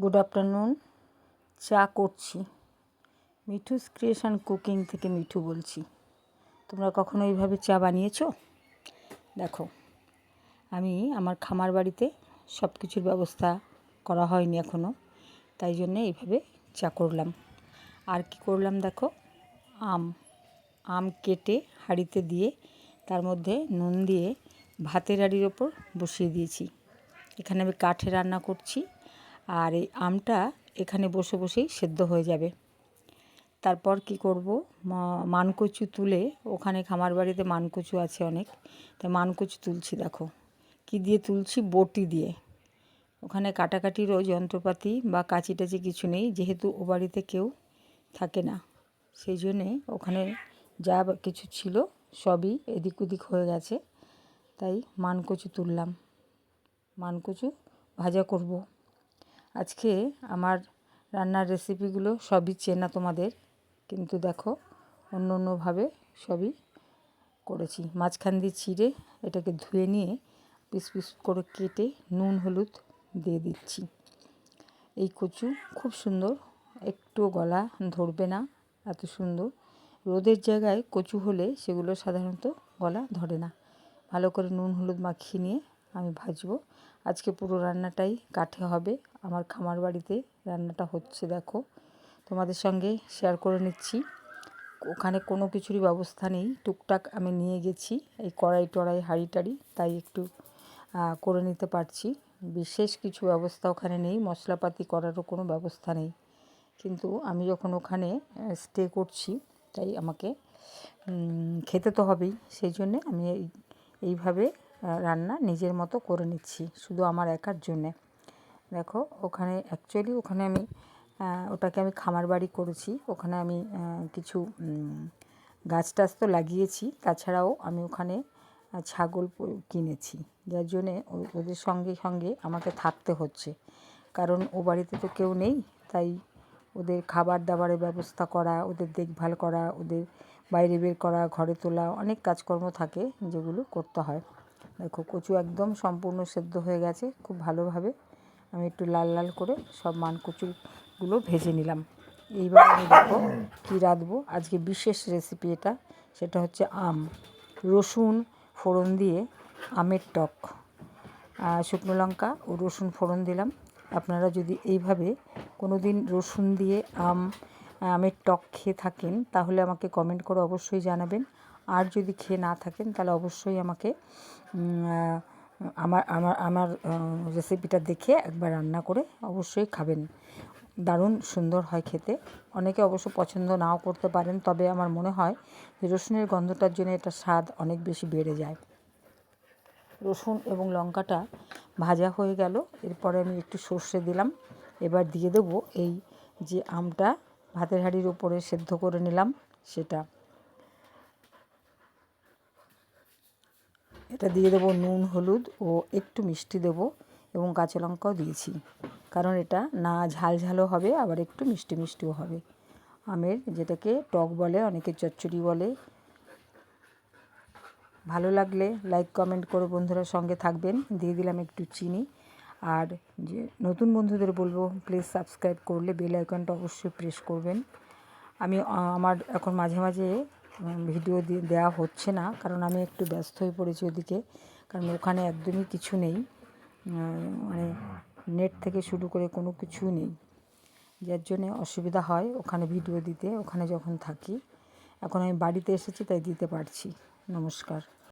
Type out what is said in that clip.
Good afternoon চা করছি। Mithu's creation cooking থেকে মিঠু বলছি। তোমরা কখনো এইভাবে চা বানিয়েছো? দেখো, আমি আমার খামার বাড়িতে সব কিছুর ব্যবস্থা করা হয়নি এখনও তাই জন্যে এইভাবে চা করলাম। আর কি করলাম দেখো, আম আম কেটে হাঁড়িতে দিয়ে তার মধ্যে নুন দিয়ে ভাতের হাঁড়ির ওপর বসিয়ে দিয়েছি। এখানে আমি কাঠে রান্না করছি। আর এই আমটা এখানে বসে বসেই সেদ্ধ হয়ে যাবে। তারপর কি করব? মানকচু তুলে ওখানে খামার বাড়িতে মানকচু আছে অনেক। তাই মানকচু তুলছি দেখো। কি দিয়ে তুলছি? বটি দিয়ে। ওখানে কাটাকাটিরও যন্ত্রপাতি বা কাঁচি টাচি কিছু নেই, যেহেতু ও বাড়িতে কেউ থাকে না। সেই জন্যে ওখানে যা কিছু ছিল সবই এদিক ওদিক হয়ে গেছে। তাই মানকচু তুললাম। মানকচু ভাজা করব। আজকে আমার রান্নার রেসিপিগুলো সবই চেনা তোমাদের, কিন্তু দেখো অন্য অন্যভাবে সবই করেছি। মাঝখান দিয়ে চিড়ে এটাকে ধুয়ে নিয়ে পিস পিস করে কেটে নুন, হলুদ দিয়ে দিচ্ছি। এই কচু খুব সুন্দর একটু গলা ধরবে না, এত সুন্দর। রোদের জায়গায় কচু হলে সেগুলো সাধারণত গলা ধরে না। ভালো করে নুন, হলুদ মাখিয়ে নিয়ে আমি ভাজবো। আজকে পুরো রান্নাটাই কাঠে হবে। আমার খামার বাড়িতে রান্নাটা হচ্ছে, দেখো। তোমাদের সঙ্গে শেয়ার করে নিচ্ছি। ওখানে কোনো কিছুরই ব্যবস্থা নেই। টুকটাক আমি নিয়ে গেছি, এই কড়াই টড়াই, হাঁড়ি টাড়ি, তাই একটু করে নিতে পারছি। বিশেষ কিছু ব্যবস্থা ওখানে নেই, মশলাপাতি করারও কোনো ব্যবস্থা নেই। কিন্তু আমি যখন ওখানে স্টে করছি, তাই আমাকে খেতে তো হবেই। সেই জন্যে আমি এই, এইভাবে রান্না নিজের মতো করে নিচ্ছি, শুধু আমার একার জন্যে। দেখো, ওখানে অ্যাকচুয়ালি ওখানে আমি ওটাকে আমি খামার বাড়ি করেছি। ওখানে আমি কিছু গাছ টাছ তো লাগিয়েছি। তাছাড়াও আমি ওখানে ছাগল কিনেছি। যার জন্যে ওদের সঙ্গে সঙ্গে আমাকে থাকতে হচ্ছে। কারণ ও বাড়িতে তো কেউ নেই, তাই ওদের খাবার দাবারের ব্যবস্থা করা, ওদের দেখভাল করা, ওদের বাইরে বের করা, ঘরে তোলা, অনেক কাজকর্ম থাকে যেগুলো করতে হয়। দেখো, কচু একদম সম্পূর্ণ সেদ্ধ হয়ে গেছে, খুব ভালোভাবে। আমি একটু লাল লাল করে সব মানকচুগুলো ভেজে নিলাম। এইবার আমি দেখো কী রাঁধবো। আজকে বিশেষ রেসিপি এটা, সেটা হচ্ছে আম। রসুন ফোড়ন দিয়ে আমের টক শুকনো লঙ্কা ও রসুন ফোড়ন দিলাম। আপনারা যদি এইভাবে কোনো দিন রসুন দিয়ে আম, আমের টক খেয়ে থাকেন, তাহলে আমাকে কমেন্ট করে অবশ্যই জানাবেন। আর যদি খেয়ে না থাকেন, তাহলে অবশ্যই আমাকে আমার আমার আমার রেসিপিটা দেখে একবার রান্না করে অবশ্যই খাবেন। দারুণ সুন্দর হয় খেতে। অনেকে অবশ্য পছন্দ নাও করতে পারেন, তবে আমার মনে হয় যে রসুনের গন্ধটার জন্য এটা স্বাদ অনেক বেশি বেড়ে যায়। রসুন এবং লঙ্কাটা ভাজা হয়ে গেল। এরপরে আমি একটু সর্ষে দিলাম। এবার দিয়ে দেবো এই যে আমটা ভাতের হাঁড়ির ওপরে সেদ্ধ করে নিলাম সেটা। এটা দিয়ে দেবো নুন, হলুদ ও একটু মিষ্টি দেবো এবং কাঁচা লঙ্কাও দিয়েছি। কারণ এটা না ঝাল ঝালও হবে, আবার একটু মিষ্টি মিষ্টিও হবে। আমের যেটাকে টক বলে, অনেকে চচ্চড়ি বলে। ভালো লাগলে লাইক কমেন্ট করে বন্ধুরা সঙ্গে থাকবেন। দিয়ে দিলাম একটু চিনি। আর যে নতুন বন্ধুদের বলব প্লিজ সাবস্ক্রাইব করলে বেল আইকনটা অবশ্যই প্রেস করবেন। আমি আমার এখন মাঝে মাঝে ভিডিও দেওয়া হচ্ছে না, কারণ আমি একটু ব্যস্ত হয়ে পড়েছি ওদিকে, কারণ ওখানে একদমই কিছু নেই মানে নেট থেকে শুরু করে কোনো কিছু নেই। যার জন্যে অসুবিধা হয় ওখানে ভিডিও দিতে, ওখানে যখন থাকি। এখন আমি বাড়িতে এসেছি, তাই দিতে পারছি। নমস্কার।